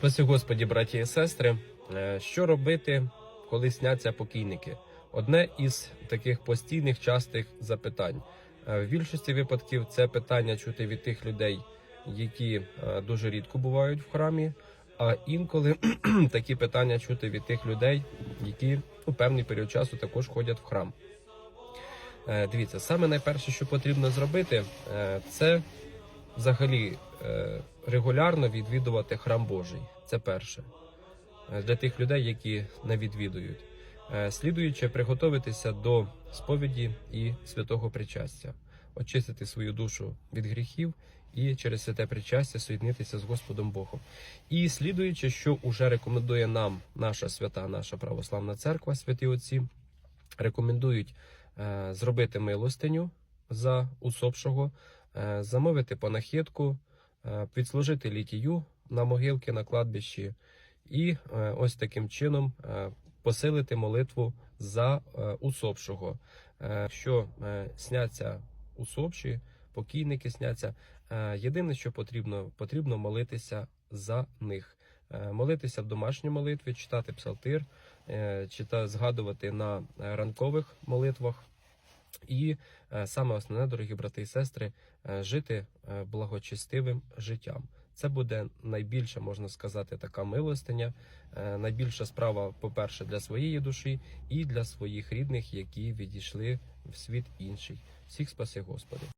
Спаси Господі, браті і сестри. Е, Що робити, коли сняться покійники? Одне із таких постійних частих запитань. Е, В більшості випадків це питання чути від тих людей, які е, дуже рідко бувають в храмі. А інколи такі питання чути від тих людей, які у певний період часу також ходять в храм. Дивіться, саме найперше, що потрібно зробити, це взагалі е, регулярно відвідувати храм Божий. Це перше. Е, Для тих людей, які не відвідують. Е, Слідуючи, приготуватися до сповіді і святого причастя, очистити свою душу від гріхів і через святе причастя соєднитися з Господом Богом. І слідуючи, що уже рекомендує нам наша свята, наша православна церква, святі отці, рекомендують зробити милостиню за усопшого, замовити панахідку, е, відслужити літію на могилки на кладбищі, і е, ось таким чином е, посилити молитву за е, усопшого. Е, Що е, сняться усопші, покійники сняться. е, Єдине, що потрібно, потрібно молитися за них. Е, Молитися в домашній молитві, читати псалтир, е, чита, згадувати на е, ранкових молитвах. І е, саме основне, дорогі брати і сестри, е, жити е, благочестивим життям. Це буде найбільша, можна сказати, така милостиня, найбільша справа, по-перше, для своєї душі і для своїх рідних, які відійшли в світ інший. Всіх спаси Господи.